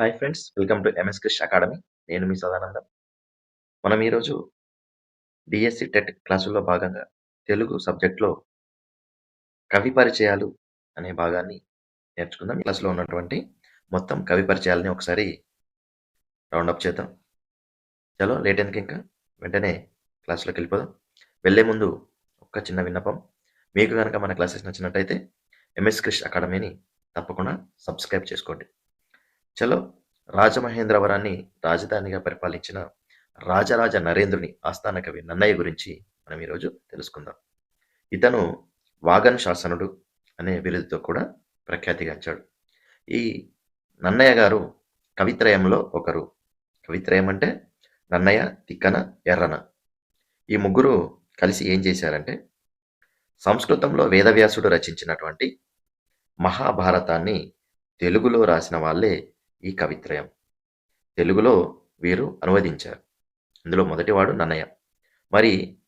Hi friends welcome to MS Krish academy నేను మీ సదానందం. మనం ఈరోజు డిఎస్సి టెట్ క్లాసుల్లో భాగంగా తెలుగు సబ్జెక్ట్లో కవి పరిచయాలు అనే భాగాన్ని నేర్చుకుందాం. క్లాసులో క్లాస్లో ఉన్నటువంటి మొత్తం కవి పరిచయాలని ఒకసారి రౌండప్ చేద్దాం. చలో లేట్ ఎందుకు ఇంకా? వెంటనే క్లాస్లోకి వెళ్ళిపోదాం. వెళ్ళే ముందు ఒక్క చిన్న విన్నపం. మీకు కనుక మన క్లాసెస్ నచ్చినట్టయితే ఎంఎస్ క్రిష్ అకాడమీని తప్పకుండా సబ్స్క్రైబ్ చేసుకోండి. చలో రాజమహేంద్రవరాన్ని రాజధానిగా పరిపాలించిన రాజరాజ నరేంద్రుని ఆస్థాన కవి నన్నయ్య గురించి మనం ఈరోజు తెలుసుకుందాం. ఇతను వాగన్ శాసనుడు అనే బిరుదుతో కూడా ప్రఖ్యాతిగాంచాడు ఈ నన్నయ్య గారు కవిత్రయంలో ఒకరు. కవిత్రయం అంటే నన్నయ్య తిక్కన ఎర్రన. ఈ ముగ్గురు కలిసి ఏం చేశారంటే సంస్కృతంలో వేదవ్యాసుడు రచించినటువంటి మహాభారతాన్ని తెలుగులో రాసిన వాళ్ళే ఈ కవిత్రయం. తెలుగులో వీరు అనువదించారు. ఇందులో మొదటివాడు నన్నయ్య. మరి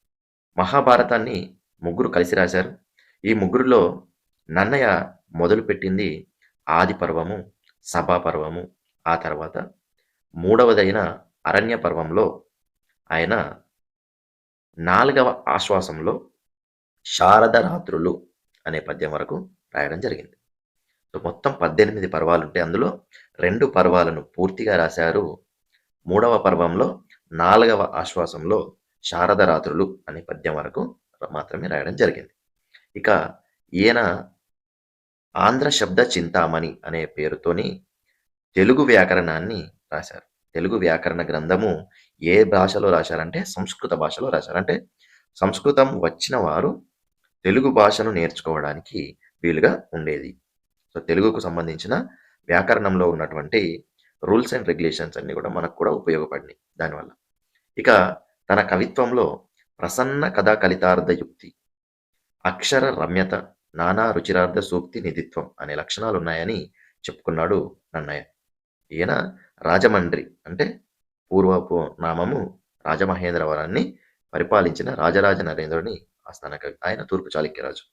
మహాభారతాన్ని ముగ్గురు కలిసి రాశారు. ఈ ముగ్గురులో నన్నయ్య మొదలుపెట్టింది ఆది పర్వము సభా పర్వము ఆ తర్వాత మూడవదైన అరణ్య పర్వంలో ఆయన నాలుగవ ఆశ్వాసంలో శారద రాత్రులు అనే పద్యం వరకు రాయడం జరిగింది. సో మొత్తం పద్దెనిమిది పర్వాలు ఉంటే అందులో రెండు పర్వాలను పూర్తిగా రాశారు. మూడవ పర్వంలో నాలుగవ ఆశ్వాసంలో శారద రాత్రులు అనే పద్యం వరకు మాత్రమే రాయడం జరిగింది. ఇక ఈయన ఆంధ్ర శబ్ద చింతామణి అనే పేరుతోని తెలుగు వ్యాకరణాన్ని రాశారు. తెలుగు వ్యాకరణ గ్రంథము ఏ భాషలో రాశారంటే సంస్కృత భాషలో రాశారు. అంటే సంస్కృతం వచ్చిన వారు తెలుగు భాషను నేర్చుకోవడానికి వీలుగా ఉండేది. సో తెలుగుకు సంబంధించిన వ్యాకరణంలో ఉన్నటువంటి రూల్స్ అండ్ రెగ్యులేషన్స్ అన్నీ కూడా మనకు కూడా ఉపయోగపడినాయి దానివల్ల. ఇక తన కవిత్వంలో ప్రసన్న కథా కలితార్థ యుక్తి అక్షర రమ్యత నానా రుచిరార్థ సూక్తి నిధిత్వం అనే లక్షణాలు ఉన్నాయని చెప్పుకున్నాడు నన్నయ్య. ఈయన రాజమండ్రి అంటే పూర్వపు నామము రాజమహేంద్రవరాన్ని పరిపాలించిన రాజరాజ నరేంద్రుని ఆస్థాన కవి ఆయన తూర్పు చాళుక్యరాజు.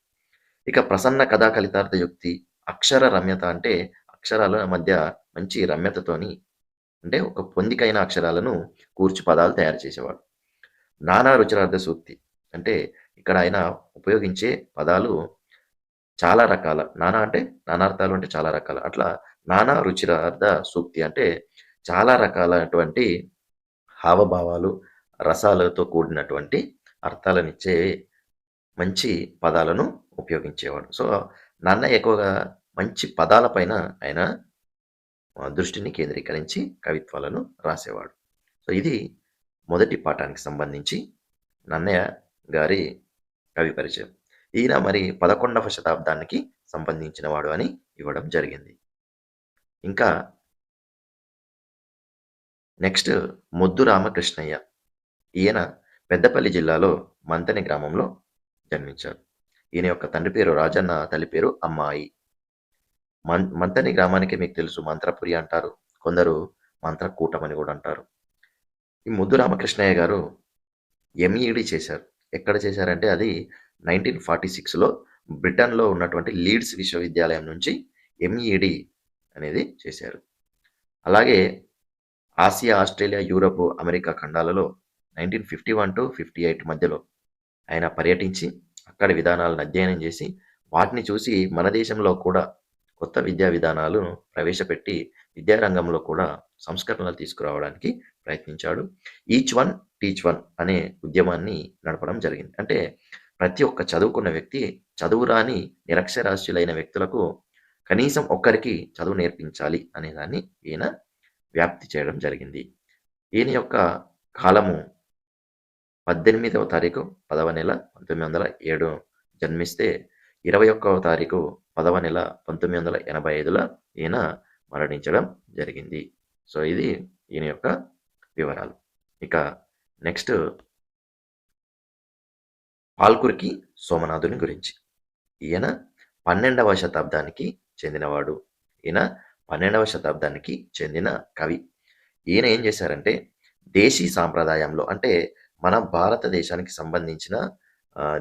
ఇక ప్రసన్న కథా కలితార్థ యుక్తి అక్షర రమ్యత అంటే అక్షరాల మధ్య మంచి రమ్యతతోని అంటే ఒక పొందికైన అక్షరాలను కూర్చి పదాలు తయారు చేసేవాడు. నానా రుచిరార్థ సూక్తి అంటే ఇక్కడ ఆయన ఉపయోగించే పదాలు చాలా రకాల నానా అంటే నానార్థాలు అంటే చాలా రకాల అట్లా నానా రుచిరార్థ సూక్తి అంటే చాలా రకాలైనటువంటి హావభావాలు రసాలతో కూడినటువంటి అర్థాలనిచ్చే మంచి పదాలను ఉపయోగించేవాడు. సో నాన్న ఎక్కువగా మంచి పదాలపైన ఆయన దృష్టిని కేంద్రీకరించి కవిత్వాలను రాసేవాడు. సో ఇది మొదటి పాఠానికి సంబంధించి నన్నయ్య గారి కవి పరిచయం. ఈయన మరి పదకొండవ శతాబ్దానికి సంబంధించినవాడు అని ఇవ్వడం జరిగింది. ఇంకా నెక్స్ట్ ముద్దు రామకృష్ణయ్య. ఈయన పెద్దపల్లి జిల్లాలో మంతని గ్రామంలో జన్మించారు. ఈయన యొక్క తండ్రి పేరు రాజన్న తల్లి పేరు అమ్మాయి. మం మంతని గ్రామానికి మీకు తెలుసు మంత్రపురి అంటారు. కొందరు మంత్రకూటమని కూడా అంటారు. ఈ ముద్దు రామకృష్ణయ్య గారు ఎంఈడి చేశారు. ఎక్కడ చేశారంటే అది నైన్టీన్ ఫార్టీ సిక్స్లో బ్రిటన్లో ఉన్నటువంటి లీడ్స్ విశ్వవిద్యాలయం నుంచి ఎంఈడి అనేది చేశారు. అలాగే Asia Australia Europe America ఖండాలలో nineteen fifty one to fifty eight మధ్యలో ఆయన పర్యటించి అక్కడ విధానాలను అధ్యయనం చేసి వాటిని చూసి మన దేశంలో కూడా కొత్త విద్యా విధానాలను ప్రవేశపెట్టి విద్యారంగంలో కూడా సంస్కరణలు తీసుకురావడానికి ప్రయత్నించాడు. ఈచ్ వన్ టీచ్ వన్ అనే ఉద్యమాన్ని నడపడం జరిగింది. అంటే ప్రతి ఒక్క చదువుకున్న వ్యక్తి చదువు రాని నిరక్షరాస్యులైన వ్యక్తులకు కనీసం ఒక్కరికి చదువు నేర్పించాలి అనేదాన్ని ఈయన వ్యాప్తి చేయడం జరిగింది. ఈయన యొక్క కాలము పద్దెనిమిదవ తారీఖు పదవ నెల పంతొమ్మిది వందల ఏడు. జన్మిస్తే ఇరవై ఒక్కవ తారీఖు పదవ నెల పంతొమ్మిది వందల ఎనభై ఐదులో ఈయన మరణించడం జరిగింది. సో ఇది ఈయన యొక్క వివరాలు. ఇక నెక్స్ట్ పాల్కురికి సోమనాథుని గురించి. ఈయన పన్నెండవ శతాబ్దానికి చెందినవాడు. ఈయన పన్నెండవ శతాబ్దానికి చెందిన కవి. ఈయన ఏం చేశారంటే దేశీ సాంప్రదాయంలో అంటే మన భారతదేశానికి సంబంధించిన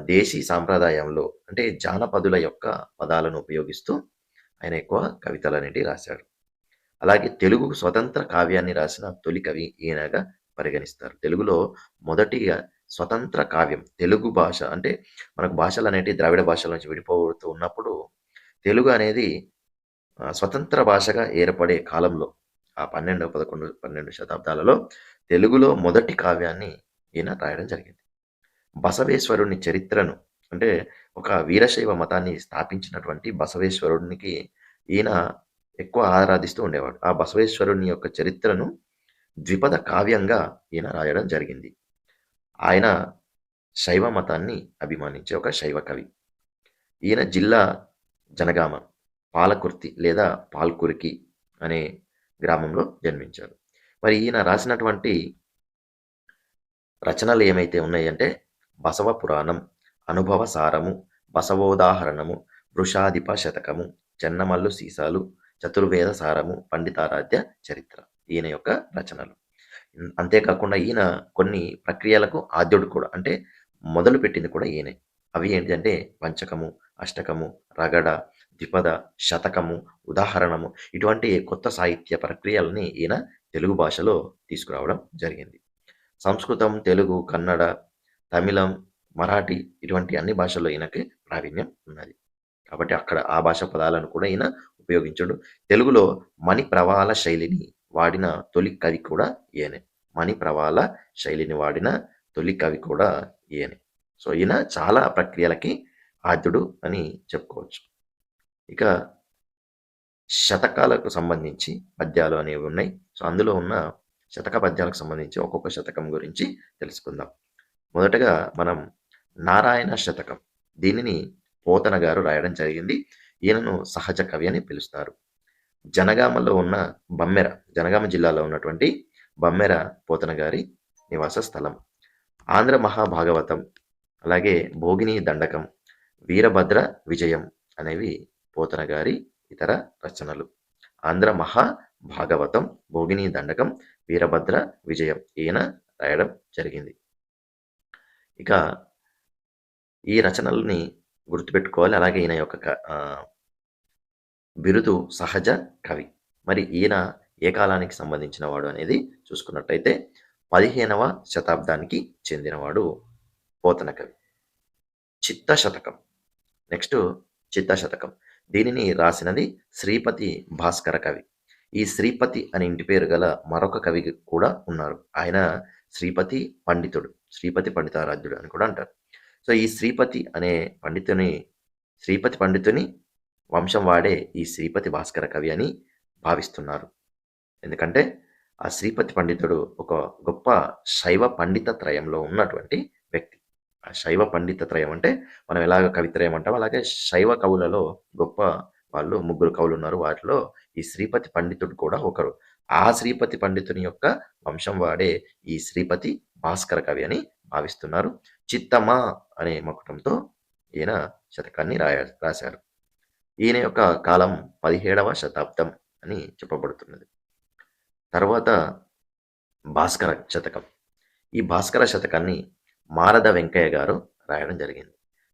దేశీ సాంప్రదాయంలో అంటే జానపదుల యొక్క పదాలను ఉపయోగిస్తూ ఆయన ఎక్కువ కవితలు కవితలన్నిటి రాశాడు అలాగే తెలుగుకు స్వతంత్ర కావ్యాన్ని రాసిన తొలి కవి ఈయనగా పరిగణిస్తారు. తెలుగులో మొదటిగా స్వతంత్ర కావ్యం తెలుగు భాష అంటే మనకు భాషలు భాషలనేటివి ద్రావిడ భాషల నుంచి విడిపోతూ ఉన్నప్పుడు తెలుగు అనేది స్వతంత్ర భాషగా ఏర్పడే కాలంలో ఆ 12, 11, 12 శతాబ్దాలలో తెలుగులో మొదటి కావ్యాన్ని ఈయన రాయడం జరిగింది. బసవేశ్వరుని చరిత్రను అంటే ఒక వీరశైవ మతాన్ని స్థాపించినటువంటి బసవేశ్వరునికి ఈయన ఎక్కువ ఆరాధిస్తూ ఉండేవాడు. ఆ బసవేశ్వరుని యొక్క చరిత్రను ద్విపద కావ్యంగా ఈయన రాయడం జరిగింది. ఆయన శైవ మతాన్ని అభిమానించే ఒక శైవ కవి. ఈయన జిల్లా జనగామ, పాలకుర్తి లేదా పాల్కురికి అనే గ్రామంలో జన్మించారు. మరి ఈయన రాసినటువంటి రచనలు ఏమైతే ఉన్నాయంటే బసవ పురాణం, అనుభవ సారము, బసవోదాహరణము, వృషాధిప శతకము, చెన్నమల్లు సీసాలు, చతుర్వేద సారము, పండితారాధ్య చరిత్ర ఈయన యొక్క రచనలు. అంతేకాకుండా ఈయన కొన్ని ప్రక్రియలకు ఆద్యుడు కూడా. అంటే మొదలుపెట్టింది కూడా ఈయనే. అవి ఏంటంటే పంచకము, అష్టకము, రగడ, ద్విపద, శతకము, ఉదాహరణము ఇటువంటి కొత్త సాహిత్య ప్రక్రియలని ఈయన తెలుగు భాషలో తీసుకురావడం జరిగింది. సంస్కృతం, తెలుగు, కన్నడ, తమిళం, మరాఠీ ఇటువంటి అన్ని భాషల్లో ఈయనకి ప్రావీణ్యం ఉన్నది. కాబట్టి అక్కడ ఆ భాష పదాలను కూడా ఈయన ఉపయోగించడు. తెలుగులో మణిప్రవాళ శైలిని వాడిన తొలి కవి కూడా ఈయనే. మణిప్రవాళ శైలిని వాడిన తొలి కవి కూడా ఈయనే. సో, ఈయన చాలా ప్రక్రియలకి ఆద్యుడు అని చెప్పుకోవచ్చు. ఇక శతకాలకు సంబంధించి పద్యాలు అనేవి ఉన్నాయి. సో, అందులో ఉన్న శతక పద్యాలకు సంబంధించి ఒక్కొక్క శతకం గురించి తెలుసుకుందాం. మొదటగా మనం నారాయణ శతకం. దీనిని పోతన గారు రాయడం జరిగింది. ఈయనను సహజ కవి అని పిలుస్తారు. జనగామలో ఉన్న బమ్మెర, జనగామ జిల్లాలో ఉన్నటువంటి బమ్మెర పోతన గారి నివాస స్థలం. ఆంధ్ర మహాభాగవతం, అలాగే భోగిని దండకం, వీరభద్ర విజయం అనేవి పోతన గారి ఇతర రచనలు. ఆంధ్ర మహా భాగవతం, భోగిని దండకం, వీరభద్ర విజయం ఈయన రాయడం జరిగింది. ఇక ఈ రచనల్ని గుర్తుపెట్టుకోవాలి. అలాగే ఈయన యొక్క బిరుదు సహజ కవి. మరి ఈయన ఏ కాలానికి సంబంధించిన వాడు అనేది చూసుకున్నట్టయితే 15వ శతాబ్దానికి చెందినవాడు పోతన కవి. చిత్త శతకం. నెక్స్ట్ చిత్త శతకం. దీనిని రాసినది శ్రీపతి భాస్కర కవి. ఈ శ్రీపతి అనే ఇంటి పేరు గల మరొక కవి కూడా ఉన్నారు. ఆయన శ్రీపతి పండితుడు. శ్రీపతి పండితారాధ్యుడు అని కూడా అంటారు. సో, ఈ శ్రీపతి అనే పండితుని శ్రీపతి పండితుని వంశం వాడే ఈ శ్రీపతి భాస్కర కవి అని భావిస్తున్నారు. ఎందుకంటే ఆ శ్రీపతి పండితుడు ఒక గొప్ప శైవ పండిత త్రయంలో ఉన్నటువంటి వ్యక్తి. ఆ శైవ పండిత త్రయం అంటే మనం ఎలాగ కవిత్రయం అంటాం అలాగే శైవ కవులలో గొప్ప వాళ్ళు ముగ్గురు కవులు ఉన్నారు వాటిలో ఈ శ్రీపతి పండితుడు కూడా ఒకరు. ఆ శ్రీపతి పండితుని యొక్క వంశం వాడే ఈ శ్రీపతి భాస్కర కవి అని భావిస్తున్నారు. చిత్తమా అనే మకుటంతో ఈయన శతకాన్ని రాయ రాశారు. ఈయన యొక్క కాలం 17వ శతాబ్దం అని చెప్పబడుతున్నది. తర్వాత భాస్కర శతకం. ఈ భాస్కర శతకాన్ని మారద వెంకయ్య గారు రాయడం జరిగింది.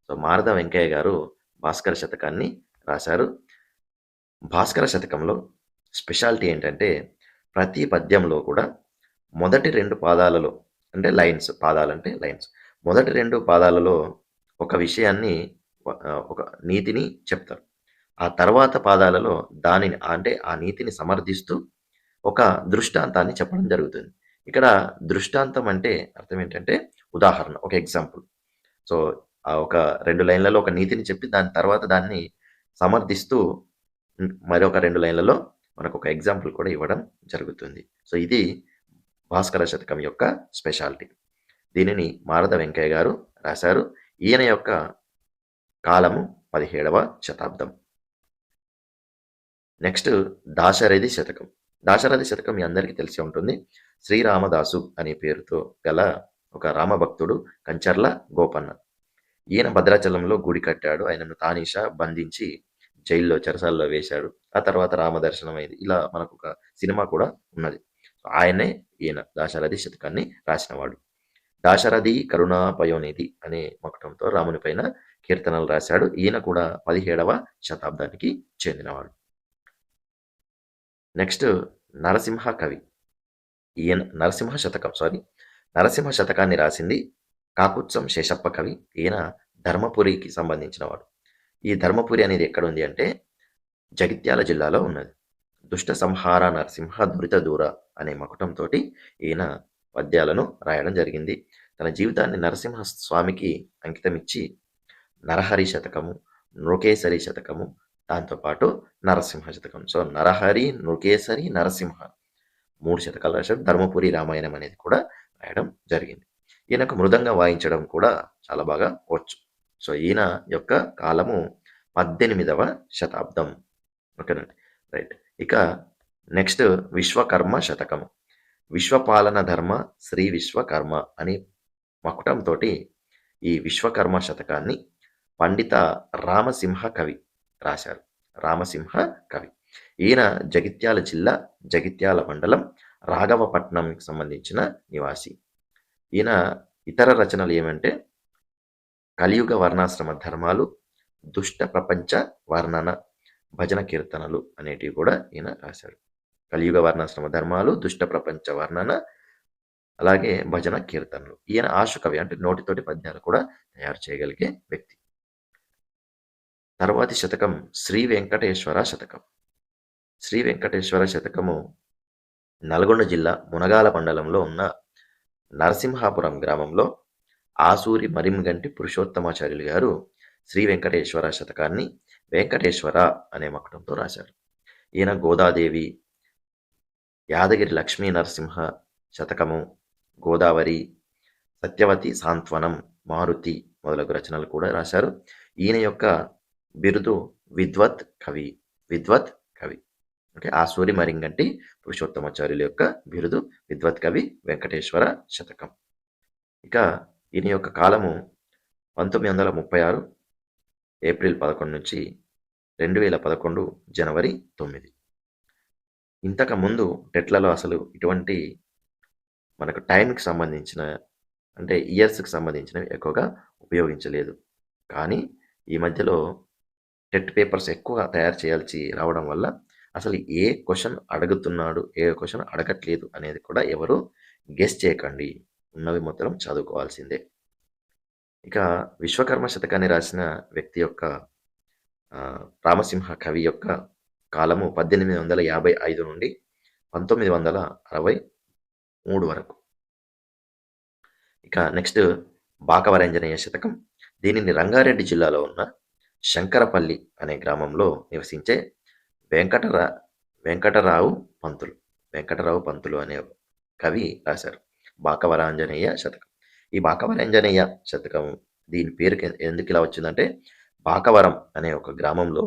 సో, మారద వెంకయ్య గారు భాస్కర శతకాన్ని రాశారు. భాస్కర శతకంలో స్పెషాలిటీ ఏంటంటే ప్రతి పద్యంలో కూడా మొదటి రెండు పాదాలలో అంటే లైన్స్ పాదాలంటే లైన్స్. మొదటి రెండు పాదాలలో ఒక విషయాన్ని ఒక నీతిని చెప్తారు. ఆ తర్వాత పాదాలలో దానిని అంటే ఆ నీతిని సమర్థిస్తూ ఒక దృష్టాంతాన్ని చెప్పడం జరుగుతుంది. ఇక్కడ దృష్టాంతం అంటే అర్థం ఏంటంటే ఉదాహరణ, ఒక ఎగ్జాంపుల్. సో, ఆ ఒక రెండు లైన్‌లలో ఒక నీతిని చెప్పి దాని తర్వాత దాన్ని సమర్థిస్తూ మరొక రెండు లైన్‌లలో మనకొక ఎగ్జాంపుల్ కూడా ఇవ్వడం జరుగుతుంది. సో, ఇది భాస్కర శతకం యొక్క స్పెషాలిటీ. దీనిని మారద వెంకయ్య గారు రాశారు. ఈయన యొక్క కాలము 17వ శతాబ్దం. నెక్స్ట్ దాశరథి శతకం. దాశరథి శతకం మీ అందరికీ తెలిసి ఉంటుంది. శ్రీరామదాసు అనే పేరుతో గల ఒక రామభక్తుడు కంచర్ల గోపన్న. ఈయన భద్రాచలంలో గుడి కట్టాడు. ఆయనను తానీషా బంధించి జైల్లో చెరసాల్లో వేశాడు. ఆ తర్వాత రామదర్శనం అయింది. ఇలా మనకు ఒక సినిమా కూడా ఉన్నది. ఆయనే ఈయన దాశరథి శతకాన్ని రాసినవాడు. దాశరథి కరుణాపయోనిధి అనే మకుటంతో రాముని పైన కీర్తనలు రాశాడు. ఈయన కూడా 17వ శతాబ్దానికి చెందినవాడు. నెక్స్ట్ నరసింహ కవి ఈయన నరసింహ శతకం సారీ నరసింహ శతకాన్ని రాసింది కాకుత్సం శేషప్ప కవి ఈయన ధర్మపురికి సంబంధించినవాడు ఈ ధర్మపురి అనేది ఎక్కడ ఉంది అంటే జగిత్యాల జిల్లాలో ఉన్నది. దుష్ట సంహార నరసింహ దురిత దూర అనే మకుటంతో ఈయన పద్యాలను రాయడం జరిగింది. తన జీవితాన్ని నరసింహ స్వామికి అంకితమిచ్చి నరహరి శతకము నృకేసరి శతకము దాంతోపాటు నరసింహ శతకం సో నరహరి నృకేసరి నరసింహ మూడు శతకాల రాశారు. ధర్మపురి రామాయణం అనేది కూడా రాయడం జరిగింది. ఈయనకు మృదంగా వాయించడం కూడా చాలా బాగా వచ్చు. సో ఈయన యొక్క కాలము పద్దెనిమిదవ శతాబ్దం. ఓకేనండి? రైట్. ఇక నెక్స్ట్ విశ్వకర్మ శతకము విశ్వపాలన ధర్మ శ్రీ విశ్వకర్మ అని మకుటంతో ఈ విశ్వకర్మ శతకాన్ని పండిత రామసింహ కవి రాశారు. రామసింహ కవి. ఈయన జగిత్యాల జిల్లా జగిత్యాల మండలం రాఘవపట్నంకి సంబంధించిన నివాసి. ఈయన ఇతర రచనలు ఏమంటే కలియుగ వర్ణాశ్రమ ధర్మాలు దుష్ట ప్రపంచ వర్ణన భజన కీర్తనలు అనేటివి కూడా ఈయన రాశాడు. కలియుగ వర్ణాశ్రమ ధర్మాలు దుష్ట ప్రపంచ వర్ణన అలాగే భజన కీర్తనలు. ఈయన ఆశుకవి అంటే నోటితోటి పద్యాలు కూడా తయారు చేయగలిగే వ్యక్తి. తర్వాతి శతకం శ్రీ వెంకటేశ్వర శతకం. శ్రీ వెంకటేశ్వర శతకము నల్గొండ జిల్లా మునగాల మండలంలో ఉన్న నరసింహాపురం గ్రామంలో ఆసూరి మరింగంటి పురుషోత్తమాచార్యులు గారు శ్రీ వెంకటేశ్వర శతకాన్ని వెంకటేశ్వర అనే మకటంతో రాశారు. ఈయన గోదాదేవి యాదగిరి లక్ష్మీ నరసింహ శతకము గోదావరి సత్యవతి సాంత్వనం మారుతి మొదలగు రచనలు కూడా రాశారు. ఈయన యొక్క బిరుదు విద్వత్ కవి విద్వత్ కవి. ఓకే ఆసూరి మరింగంటి పురుషోత్తమాచార్యుల యొక్క బిరుదు విద్వత్ కవి వెంకటేశ్వర శతకం. ఇక ఈయన యొక్క కాలము పంతొమ్మిది వందల ముప్పై ఆరు ఏప్రిల్ పదకొండు నుంచి రెండు వేల పదకొండు జనవరి తొమ్మిది. ఇంతకు ముందు టెట్లలో అసలు ఇటువంటి మనకు టైంకి సంబంధించిన అంటే ఇయర్స్కి సంబంధించినవి ఎక్కువగా ఉపయోగించలేదు. కానీ ఈ మధ్యలో టెట్ పేపర్స్ ఎక్కువ తయారు చేయాల్సి రావడం వల్ల అసలు ఏ క్వశ్చన్ అడుగుతున్నాడు ఏ క్వశ్చన్ అడగట్లేదు అనేది కూడా ఎవరు గెస్ చేయకండి. ఉన్నవి మొత్తం చదువుకోవాల్సిందే. ఇక విశ్వకర్మ శతకాన్ని రాసిన వ్యక్తి యొక్క రామసింహ కవి యొక్క కాలము పద్దెనిమిది వందల యాభై ఐదు నుండి పంతొమ్మిది వందల అరవై మూడు వరకు. ఇక నెక్స్ట్ బాకవరంజనేయ శతకం. దీనిని రంగారెడ్డి జిల్లాలో ఉన్న శంకరపల్లి అనే గ్రామంలో నివసించే వెంకటరా వెంకటరావు పంతులు వెంకటరావు పంతులు అనే కవి రాశారు. బాకవరాంజనేయ శతకం. ఈ బాకవరాంజనేయ శతకం దీని పేరుకి ఎందుకు ఇలా వచ్చిందంటే బాకవరం అనే ఒక గ్రామంలో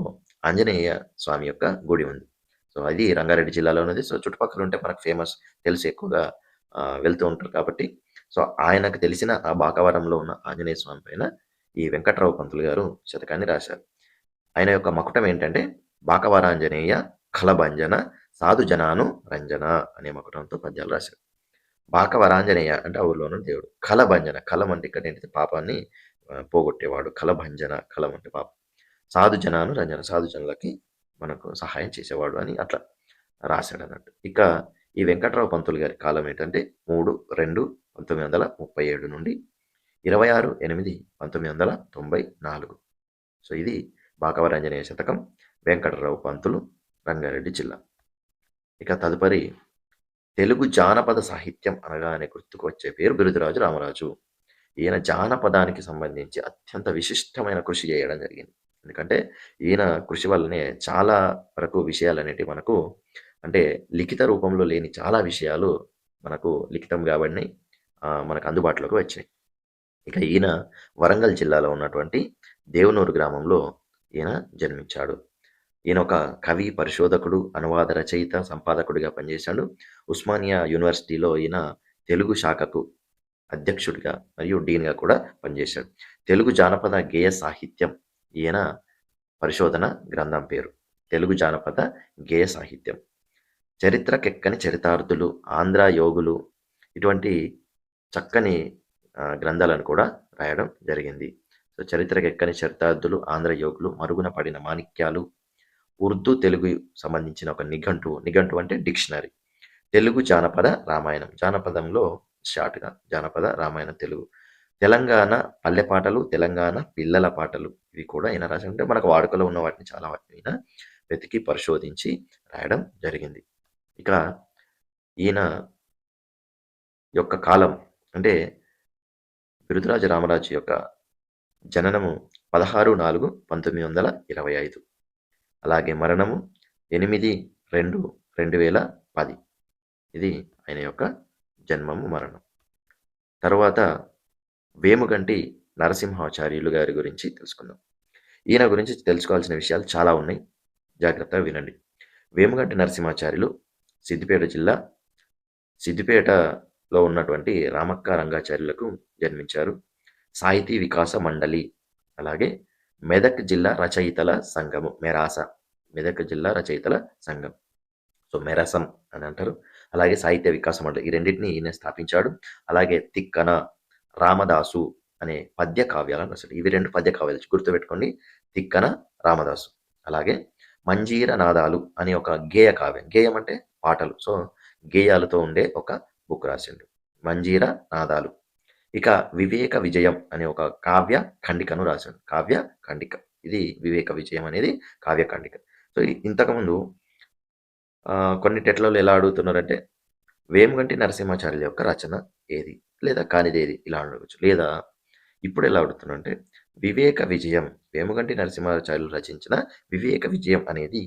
ఆంజనేయ స్వామి యొక్క గుడి ఉంది. సో అది రంగారెడ్డి జిల్లాలో ఉన్నది సో చుట్టుపక్కల ఉంటే మనకు ఫేమస్ తెలిసి ఎక్కువగా వెళ్తూ ఉంటారు కాబట్టి. సో ఆయనకు తెలిసిన ఆ బాకవరంలో ఉన్న ఆంజనేయ స్వామి పైన ఈ వెంకట్రావు పంతులు గారు శతకాన్ని రాశారు. ఆయన యొక్క మకుటం ఏంటంటే బాకవరాంజనేయ కలభంజన సాధు జనాను రంజన అనే మకుటంతో పద్యాలు రాశారు. బాకవరాంజనేయ అంటే ఆ ఊర్లోని దేవుడు. కలభంజన కలం అంటే ఇక్కడ ఏంటంటే పాపాన్ని పోగొట్టేవాడు. కలభంజన కలం అంటే పాపం. సాధు జనాను రంజన సాధు జనులకి మనకు సహాయం చేసేవాడు అని అట్లా రాశాడు అన్నట్టు ఇక ఈ వెంకట్రావు పంతులు గారి కాలం ఏంటంటే మూడు రెండు పంతొమ్మిది వందల ముప్పై ఏడు నుండి ఇరవై ఆరు ఎనిమిది పంతొమ్మిది వందల తొంభై నాలుగు. సో ఇది బాకవరంజనేయ శతకం వెంకటరావు పంతులు రంగారెడ్డి జిల్లా. ఇక తదుపరి తెలుగు జానపద సాహిత్యం అనగానే గుర్తుకు వచ్చే పేరు బిరుదురాజు రామరాజు. ఈయన జానపదానికి సంబంధించి అత్యంత విశిష్టమైన కృషి చేయడం జరిగింది. ఎందుకంటే ఈయన కృషి వల్లనే చాలా వరకు విషయాలు అనేటివి మనకు అంటే లిఖిత రూపంలో లేని చాలా విషయాలు మనకు లిఖితం కాబట్టి మనకు అందుబాటులోకి వచ్చాయి ఇక ఈయన వరంగల్ జిల్లాలో ఉన్నటువంటి దేవునూరు గ్రామంలో ఈయన జన్మించాడు. ఈయన ఒక కవి పరిశోధకుడు అనువాద రచయిత సంపాదకుడిగా పనిచేశాడు. ఉస్మానియా యూనివర్సిటీలో ఈయన తెలుగు శాఖకు అధ్యక్షుడిగా మరియు డీన్గా కూడా పనిచేశాడు. తెలుగు జానపద గేయ సాహిత్యం ఈయన పరిశోధన గ్రంథం పేరు. తెలుగు జానపద గేయ సాహిత్యం. చరిత్రకెక్కని చరితార్థులు ఆంధ్ర యోగులు ఇటువంటి చక్కని గ్రంథాలను కూడా రాయడం జరిగింది. సో చరిత్రకెక్కని చరితార్థులు ఆంధ్ర యోగులు మరుగున పడిన మాణిక్యాలు ఉర్దూ తెలుగు సంబంధించిన ఒక నిఘంటు నిఘంటు అంటే డిక్షనరీ. తెలుగు జానపద రామాయణం. జానపదంలో షార్ట్గా జానపద రామాయణం తెలుగు. తెలంగాణ పల్లె పాటలు తెలంగాణ పిల్లల పాటలు ఇవి కూడా ఈయన రాసి అంటే మనకు వాడుకలో ఉన్న వాటిని చాలా వాటిని ఈయన వెతికి పరిశోధించి రాయడం జరిగింది. ఇక ఈయన యొక్క కాలం అంటే బిరుదురాజ రామరాజు యొక్క జననము పదహారు నాలుగు పంతొమ్మిది వందల ఇరవై ఐదు. అలాగే మరణము ఎనిమిది రెండు రెండు వేల పది. ఇది ఆయన యొక్క జన్మము మరణం. తర్వాత వేముగంటి నరసింహాచార్యులు గారి గురించి తెలుసుకుందాం. ఈయన గురించి తెలుసుకోవాల్సిన విషయాలు చాలా ఉన్నాయి. జాగ్రత్తగా వినండి. వేముగంటి నరసింహాచార్యులు సిద్దిపేట జిల్లా సిద్దిపేటలో ఉన్నటువంటి రామక్క రంగాచార్యులకు జన్మించారు. సాహితీ వికాస మండలి అలాగే మెదక్ జిల్లా రచయితల సంఘము మెరాస. మెదక్ జిల్లా రచయితల సంఘం. సో మెరసం అని అంటారు. అలాగే సాహిత్య వికాసం మండలి ఈ రెండింటిని ఈయన స్థాపించాడు. అలాగే తిక్కన రామదాసు అనే పద్య కావ్యాలను రాశాడు. ఇవి రెండు పద్య కావ్యాలు గుర్తుపెట్టుకోండి. తిక్కన రామదాసు. అలాగే మంజీర నాదాలు అనే ఒక గేయ కావ్యం. గేయం అంటే పాటలు. సో గేయాలతో ఉండే ఒక బుక్ రాసిండు. మంజీర నాదాలు. ఇక వివేక విజయం అనే ఒక కావ్య ఖండికను రాశాడు కావ్య ఖండిక. ఇది వివేక విజయం అనేది కావ్య ఖండిక. సో ఇంతకుముందు కొన్ని టెట్లలో ఎలా అడుగుతున్నారంటే వేమగంటి నరసింహాచార్యుల యొక్క రచన ఏది? లేదా కానిదేది ఇలా అడగచ్చు. లేదా ఇప్పుడు ఎలా అడుగుతున్నారంటే వివేక విజయం వేమగంటి నరసింహాచార్యులు రచించిన వివేక విజయం అనేది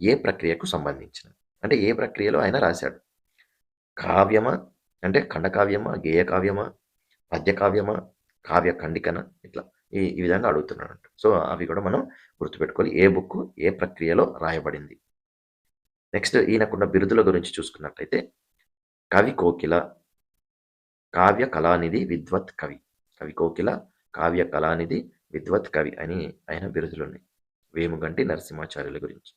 ఏ ప్రక్రియకు సంబంధించిన? అంటే ఏ ప్రక్రియలో ఆయన రాశాడు? కావ్యమా? అంటే ఖండకావ్యమా? గేయ కావ్యమా పద్య కావ్యమా కావ్య ఖండికన ఇట్లా. ఈ ఈ విధంగా అడుగుతున్నాడు సో అవి కూడా మనం గుర్తుపెట్టుకోవాలి. ఏ బుక్ ఏ ప్రక్రియలో రాయబడింది. నెక్స్ట్ ఈయనకున్న బిరుదుల గురించి చూసుకున్నట్లయితే కవి కోకిల కావ్య కళానిధి విద్వత్ కవి. కవి కోకిల కావ్య కళానిధి విద్వత్ కవి అని ఆయన బిరుదులున్నాయి. వేముగంటి నరసింహాచార్యుల గురించి.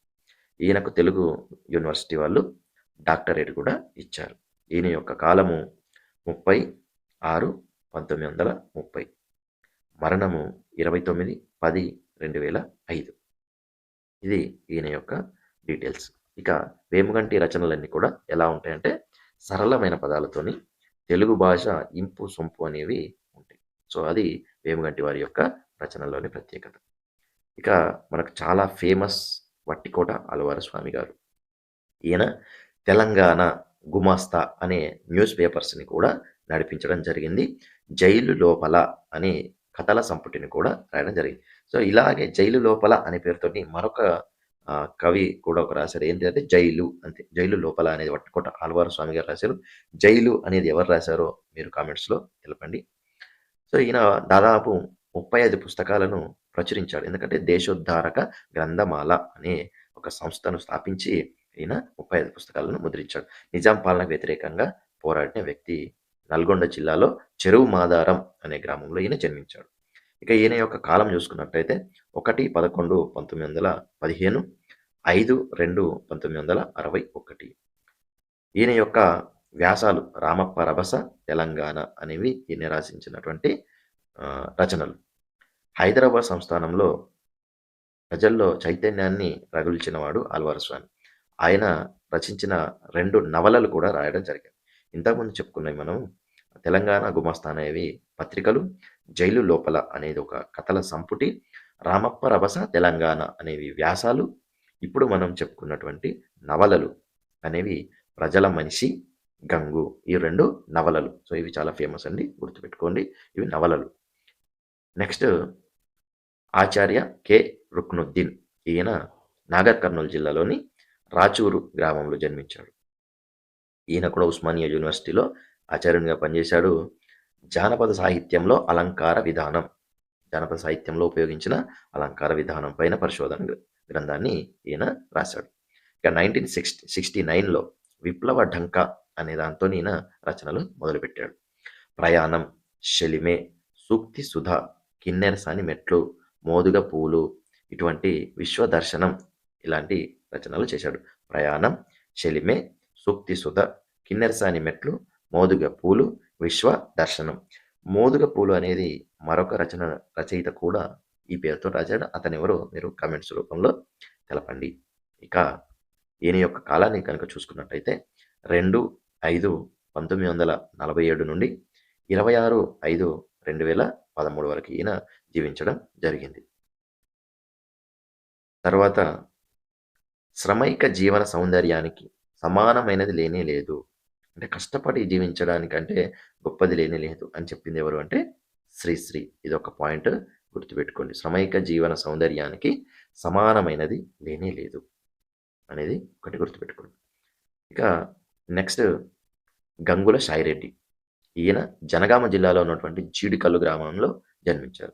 ఈయనకు తెలుగు యూనివర్సిటీ వాళ్ళు డాక్టరేట్ కూడా ఇచ్చారు. ఈయన యొక్క కాలము ముప్పై ఆరు పంతొమ్మిది వందల ముప్పై. మరణము ఇరవై తొమ్మిది పది రెండు వేల ఐదు. ఇది ఈయన యొక్క డీటెయిల్స్. ఇక వేముగంటి రచనలన్నీ కూడా ఎలా ఉంటాయంటే సరళమైన పదాలతోని తెలుగు భాష ఇంపు సొంపు అనేవి ఉంటాయి. సో అది వేముగంటి వారి యొక్క రచనలోని ప్రత్యేకత. ఇక మనకు చాలా ఫేమస్ వట్టికోట అలవారు స్వామి గారు. ఈయన తెలంగాణ గుమాస్తా అనే న్యూస్ పేపర్స్ని కూడా నడిపించడం జరిగింది. జైలు లోపల అనే కథల సంపుటిని కూడా రాయడం జరిగింది. సో ఇలాగే జైలు లోపల అనే పేరుతోటి మరొక కవి కూడా ఒక రాశారు ఏంటంటే జైలు అంతే. జైలు లోపల అనేది పట్టుకోట ఆల్వారు స్వామి గారు రాశారు. జైలు అనేది ఎవరు రాశారో మీరు కామెంట్స్లో తెలపండి. సో ఈయన దాదాపు ముప్పై ఐదు పుస్తకాలను ప్రచురించాడు. ఎందుకంటే దేశోద్ధారక గ్రంథమాల అనే ఒక సంస్థను స్థాపించి ఈయన ముప్పై ఐదు పుస్తకాలను ముద్రించాడు. నిజాం పాలనకు వ్యతిరేకంగా పోరాడిన వ్యక్తి నల్గొండ జిల్లాలో చెరువు మాదారం అనే గ్రామంలో ఈయన జన్మించాడు. ఇక ఈయన యొక్క కాలం చూసుకున్నట్టయితే ఒకటి పదకొండు పంతొమ్మిది వందల పదిహేను ఐదు రెండు పంతొమ్మిది వందల అరవై ఒకటి. ఈయన యొక్క వ్యాసాలు రామప్ప రభస తెలంగాణ అనేవి ఈయన రాసించినటువంటి రచనలు. హైదరాబాద్ సంస్థానంలో ప్రజల్లో చైతన్యాన్ని రగుల్చినవాడు ఆల్వారు స్వామి ఆయన రచించిన రెండు నవలలు కూడా రాయడం జరిగింది. ఇంతకుముందు చెప్పుకున్నాయి మనం తెలంగాణ గుమస్తా అనేవి పత్రికలు జైలు లోపల అనేది ఒక కథల సంపుటి రామప్ప రభస తెలంగాణ అనేవి వ్యాసాలు ఇప్పుడు మనం చెప్పుకున్నటువంటి నవలలు అనేవి ప్రజల మనిషి గంగు. ఈ రెండు నవలలు. సో ఇవి చాలా ఫేమస్ అండి గుర్తుపెట్టుకోండి ఇవి నవలలు. Next Acharya K. రుక్నుద్దీన్. ఈయన నాగర్ కర్నూలు జిల్లాలోని రాచూరు గ్రామంలో జన్మించాడు. ఈయన కూడా ఉస్మానియా యూనివర్సిటీలో ఆచార్యునిగా పనిచేశాడు. జానపద సాహిత్యంలో అలంకార విధానం జానపద సాహిత్యంలో ఉపయోగించిన అలంకార విధానం పైన పరిశోధన గ్రంథాన్ని ఈయన రాశాడు. ఇక నైన్టీన్ సిక్స్టీ సిక్స్టీ నైన్లో విప్లవ ఢంక అనే దాంతో ఈయన రచనలు మొదలుపెట్టాడు. ప్రయాణం శలిమే సూక్తి సుధ కిన్నెరసాని మెట్లు మోదుగ పూలు ఇటువంటి విశ్వదర్శనం ఇలాంటి రచనలు చేశాడు. ప్రయాణం శలిమే సూక్తి సుధ కిన్నెరసాని మెట్లు మోదుగ పూలు విశ్వ దర్శనం. మోదుగ పూలు అనేది మరొక రచన రచయిత కూడా ఈ పేరుతో రాశాడు. అతని ఎవరో మీరు కామెంట్స్ రూపంలో తెలపండి. ఇక ఈయన యొక్క కాలాన్ని కనుక చూసుకున్నట్టయితే రెండు ఐదు పంతొమ్మిది వందల నలభై ఏడు నుండి ఇరవై ఆరు ఐదు రెండు వేల పదమూడు వరకు ఈయన జీవించడం జరిగింది. తర్వాత శ్రమైక జీవన సౌందర్యానికి సమానమైనది లేనే లేదు. అంటే కష్టపడి జీవించడానికంటే గొప్పది లేనే లేదు అని చెప్పింది ఎవరు అంటే శ్రీశ్రీ ఇది ఒక పాయింట్ గుర్తుపెట్టుకోండి. శ్రమైక జీవన సౌందర్యానికి సమానమైనది లేనే లేదు అనేది ఒకటి గుర్తుపెట్టుకోండి. ఇక నెక్స్ట్ గంగుల సాయిరెడ్డి. ఈయన జనగామ జిల్లాలో ఉన్నటువంటి జీడికల్లు గ్రామంలో జన్మించారు.